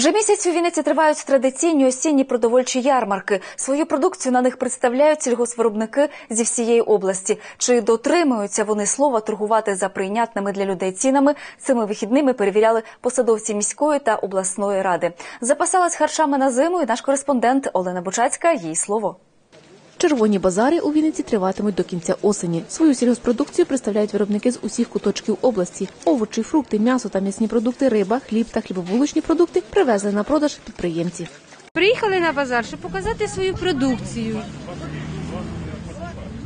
Вже місяць у Вінниці тривають традиційні осінні продовольчі ярмарки. Свою продукцію на них представляють сільгоспвиробники зі всієї області. Чи дотримуються вони слова торгувати за прийнятними для людей цінами? Цими вихідними перевіряли посадовці міської та обласної ради. Запасалась харчами на зиму. І наш кореспондент Олена Бучацька. Їй слово. Червоні базари у Вінниці триватимуть до кінця осені. Свою сільгоспродукцію представляють виробники з усіх куточків області. Овочі, фрукти, м'ясо та м'ясні продукти, риба, хліб та хлібобулочні продукти привезли на продаж підприємці. Приїхали на базар, щоб показати свою продукцію.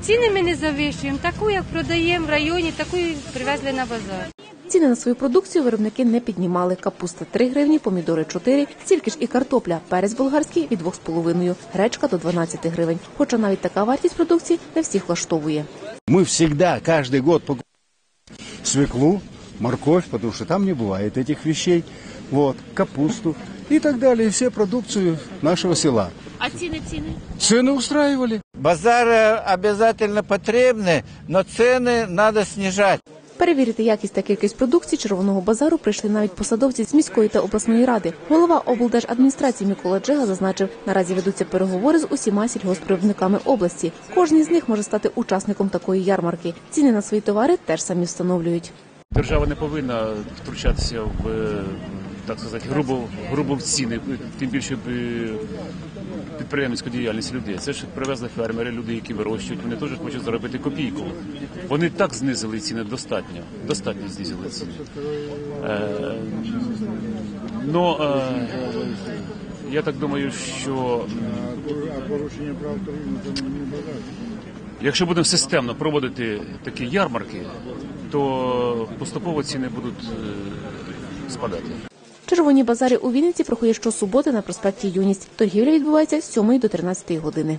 Ціни ми не завищуємо. Таку, як продаємо в районі, таку і привезли на базар. Ціни на свою продукцію виробники не піднімали. Капуста 3 гривні, помідори 4, стільки ж і картопля, перець болгарський від 2,5, гречка до 12 гривень. Хоча навіть така вартість продукції не всіх влаштовує. Мы всегда, каждый год покупаем свеклу, морковь, потому что там не бывает этих вещей, вот, капусту и так далее, все продукцию нашего села. А ціни ціни? Цены устраивали. Базары обязательно потребны, но цены надо снижать. Перевірити якість та кількість продукції червоного базару прийшли навіть посадовці з міської та обласної ради. Голова облдержадміністрації Микола Джега зазначив, наразі ведуться переговори з усіма сільгоспвиробниками області. Кожен з них може стати учасником такої ярмарки. Ціни на свої товари теж самі встановлюють. Держава не повинна втручатися в е, так сказати грубо, грубо в ціни, тим більше е, підприємницьку діяльність людей. Це ж привезли фермери, люди, які вирощують. Вони теж хочуть заробити копійку. Вони так знизили ціни достатньо, достатньо знизили ціни. Е, но е, я так думаю, що порушення прав Якщо будемо системно проводити такі ярмарки, то поступово ціни будуть е, спадати. Червоні базари у Вінниці проходять щосуботи на проспекті Юність. Торгівля відбувається з 7 до 13 години.